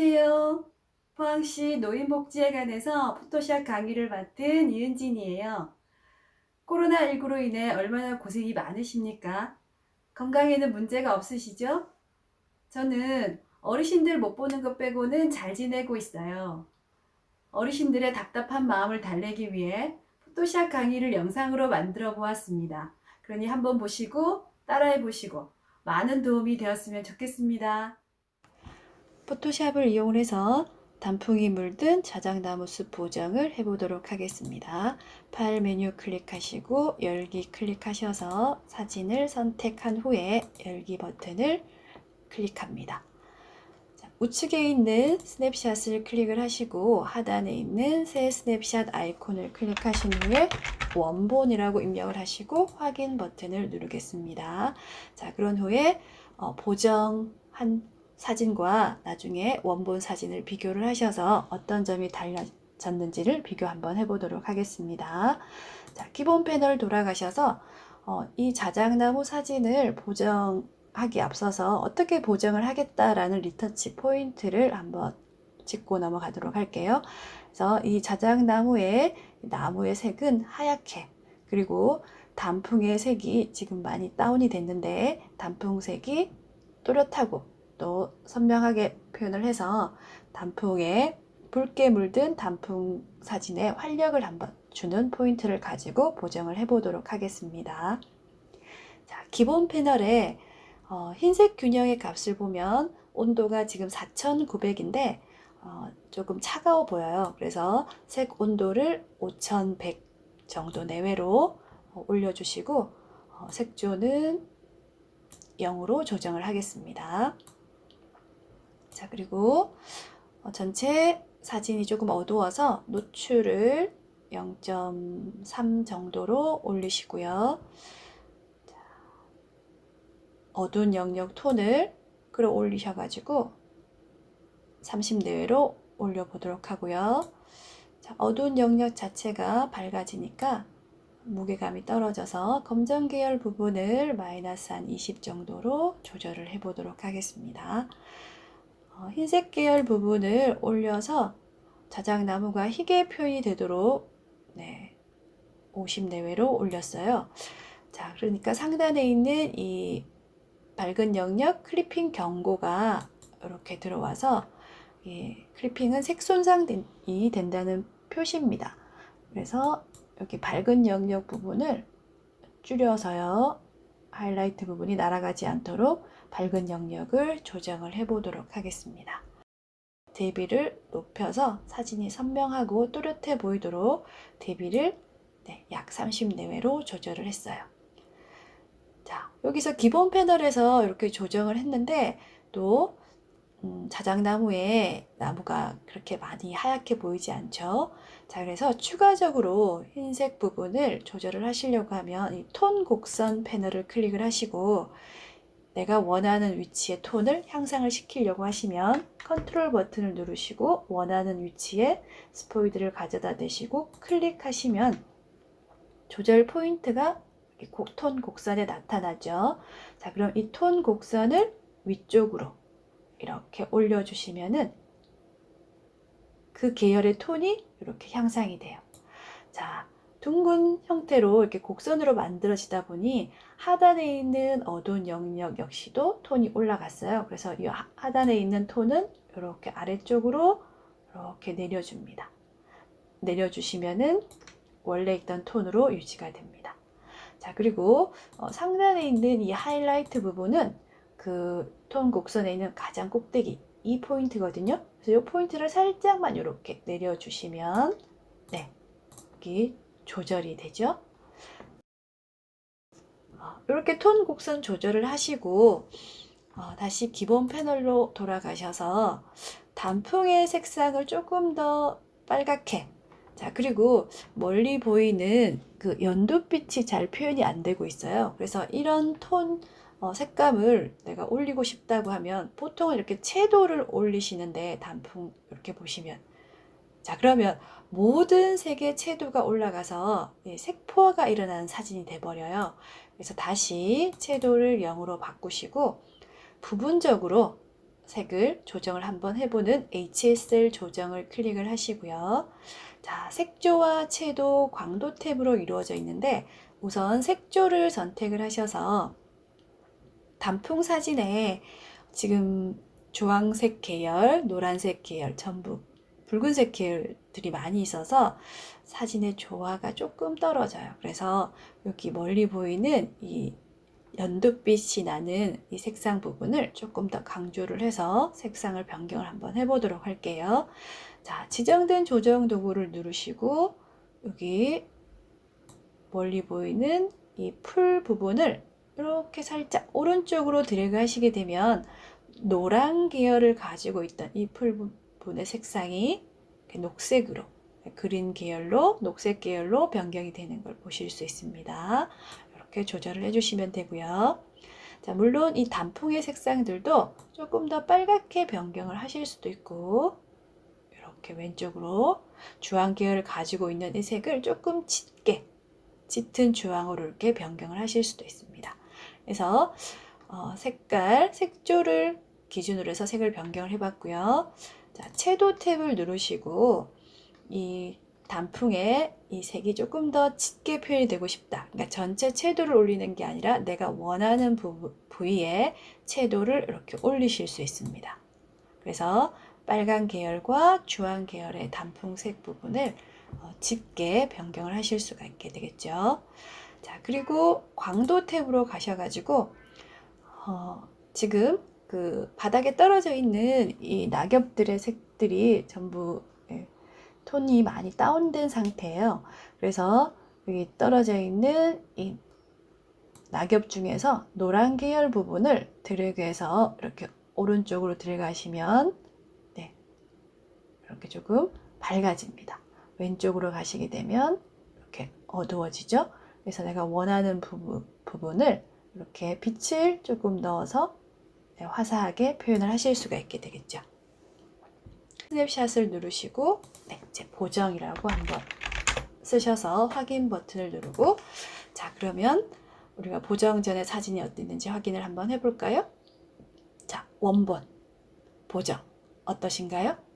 안녕하세요. 포항시 노인복지에 관해서 포토샵 강의를 맡은 이은진이에요. 코로나19로 인해 얼마나 고생이 많으십니까? 건강에는 문제가 없으시죠? 저는 어르신들 못 보는 것 빼고는 잘 지내고 있어요. 어르신들의 답답한 마음을 달래기 위해 포토샵 강의를 영상으로 만들어 보았습니다. 그러니 한번 보시고 따라해 보시고 많은 도움이 되었으면 좋겠습니다. 포토샵을 이용해서 단풍이 물든 자작나무 숲 보정을 해보도록 하겠습니다. 파일 메뉴 클릭하시고 열기 클릭하셔서 사진을 선택한 후에 열기 버튼을 클릭합니다. 자, 우측에 있는 스냅샷을 클릭을 하시고 하단에 있는 새 스냅샷 아이콘을 클릭하신 후에 원본이라고 입력을 하시고 확인 버튼을 누르겠습니다. 자, 그런 후에 어, 보정한 사진과 나중에 원본 사진을 비교를 하셔서 어떤 점이 달라졌는지를 비교 한번 해보도록 하겠습니다. 자, 기본 패널 돌아가셔서 어, 이 자작나무 사진을 보정하기 앞서서 어떻게 보정을 하겠다라는 리터치 포인트를 한번 짚고 넘어가도록 할게요. 그래서 이 자작나무의 나무의 색은 하얗게 그리고 단풍의 색이 지금 많이 다운이 됐는데 단풍색이 또렷하고 또 선명하게 표현을 해서 단풍에 붉게 물든 단풍 사진에 활력을 한번 주는 포인트를 가지고 보정을 해 보도록 하겠습니다. 자, 기본 패널에 어, 흰색 균형의 값을 보면 온도가 지금 4900인데 어, 조금 차가워 보여요. 그래서 색 온도를 5100 정도 내외로 어, 올려주시고 어, 색조는 0으로 조정을 하겠습니다. 자, 그리고 어, 전체 사진이 조금 어두워서 노출을 0.3 정도로 올리시고요. 자, 어두운 영역 톤을 끌어올리셔가지고 30 내외로 올려보도록 하고요. 자, 어두운 영역 자체가 밝아지니까 무게감이 떨어져서 검정 계열 부분을 마이너스 한 20 정도로 조절을 해보도록 하겠습니다. 어, 흰색 계열 부분을 올려서 자작나무가 희게 표현이 되도록 네, 50 내외로 올렸어요. 자, 그러니까 상단에 있는 이 밝은 영역 클리핑 경고가 이렇게 들어와서 예, 클리핑은 색 손상이 된다는 표시입니다. 그래서 여기 밝은 영역 부분을 줄여서요. 하이라이트 부분이 날아가지 않도록 밝은 영역을 조정을 해 보도록 하겠습니다. 대비를 높여서 사진이 선명하고 또렷해 보이도록 대비를 네, 약30 내외로 조절을 했어요. 자, 여기서 기본 패널에서 이렇게 조정을 했는데 또 음, 자작나무에 나무가 그렇게 많이 하얗게 보이지 않죠. 자, 그래서 추가적으로 흰색 부분을 조절을 하시려고 하면 이 톤 곡선 패널을 클릭을 하시고 내가 원하는 위치의 톤을 향상을 시키려고 하시면 컨트롤 버튼을 누르시고 원하는 위치에 스포이드를 가져다 대시고 클릭하시면 조절 포인트가 톤 곡선에 나타나죠. 자, 그럼 이 톤 곡선을 위쪽으로 이렇게 올려주시면은 그 계열의 톤이 이렇게 향상이 돼요. 자, 둥근 형태로 이렇게 곡선으로 만들어지다 보니 하단에 있는 어두운 영역 역시도 톤이 올라갔어요. 그래서 이 하단에 있는 톤은 이렇게 아래쪽으로 이렇게 내려줍니다. 내려주시면은 원래 있던 톤으로 유지가 됩니다. 자, 그리고 어, 상단에 있는 이 하이라이트 부분은 그 톤 곡선에 있는 가장 꼭대기 이 포인트거든요. 그래서 이 포인트를 살짝만 이렇게 내려주시면 네, 여기 조절이 되죠. 이렇게 톤 곡선 조절을 하시고 어, 다시 기본 패널로 돌아가셔서 단풍의 색상을 조금 더 빨갛게 자 그리고 멀리 보이는 그 연두빛이 잘 표현이 안 되고 있어요. 그래서 이런 톤 어, 색감을 내가 올리고 싶다고 하면 보통은 이렇게 채도를 올리시는데 단풍 이렇게 보시면 자 그러면 모든 색의 채도가 올라가서 색포화가 일어나는 사진이 돼버려요. 그래서 다시 채도를 0으로 바꾸시고 부분적으로 색을 조정을 한번 해보는 HSL 조정을 클릭을 하시고요. 자, 색조와 채도 광도 탭으로 이루어져 있는데 우선 색조를 선택을 하셔서 단풍 사진에 지금 주황색 계열, 노란색 계열, 전부 붉은색 계열들이 많이 있어서 사진의 조화가 조금 떨어져요. 그래서 여기 멀리 보이는 이 연두빛이 나는 이 색상 부분을 조금 더 강조를 해서 색상을 변경을 한번 해보도록 할게요. 자, 지정된 조정 도구를 누르시고 여기 멀리 보이는 이 풀 부분을 이렇게 살짝 오른쪽으로 드래그 하시게 되면 노란 계열을 가지고 있던 이 풀 부분의 색상이 녹색으로 그린 계열로 녹색 계열로 변경이 되는 걸 보실 수 있습니다. 이렇게 조절을 해주시면 되고요. 자, 물론 이 단풍의 색상들도 조금 더 빨갛게 변경을 하실 수도 있고 이렇게 왼쪽으로 주황 계열을 가지고 있는 이 색을 조금 짙게 짙은 주황으로 이렇게 변경을 하실 수도 있습니다. 그래서 어, 색깔, 색조를 기준으로 해서 색을 변경을 해봤고요. 자, 채도 탭을 누르시고 이 단풍에 이 색이 조금 더 짙게 표현이 되고 싶다. 그러니까 전체 채도를 올리는 게 아니라 내가 원하는 부, 부위에 채도를 이렇게 올리실 수 있습니다. 그래서 빨간 계열과 주황 계열의 단풍색 부분을 어, 짙게 변경을 하실 수가 있게 되겠죠. 자, 그리고 광도 탭으로 가셔가지고 어, 지금 그 바닥에 떨어져 있는 이 낙엽들의 색들이 전부 예, 톤이 많이 다운된 상태예요. 그래서 여기 떨어져 있는 이 낙엽 중에서 노란 계열 부분을 드래그해서 이렇게 오른쪽으로 들어가시면 네, 이렇게 조금 밝아집니다. 왼쪽으로 가시게 되면 이렇게 어두워지죠. 그래서 내가 원하는 부분, 부분을 이렇게 빛을 조금 넣어서 네, 화사하게 표현을 하실 수가 있게 되겠죠. 스냅샷을 누르시고 네, 이제 보정이라고 한번 쓰셔서 확인 버튼을 누르고 자 그러면 우리가 보정 전에 사진이 어땠는지 확인을 한번 해볼까요? 자 원본 보정 어떠신가요?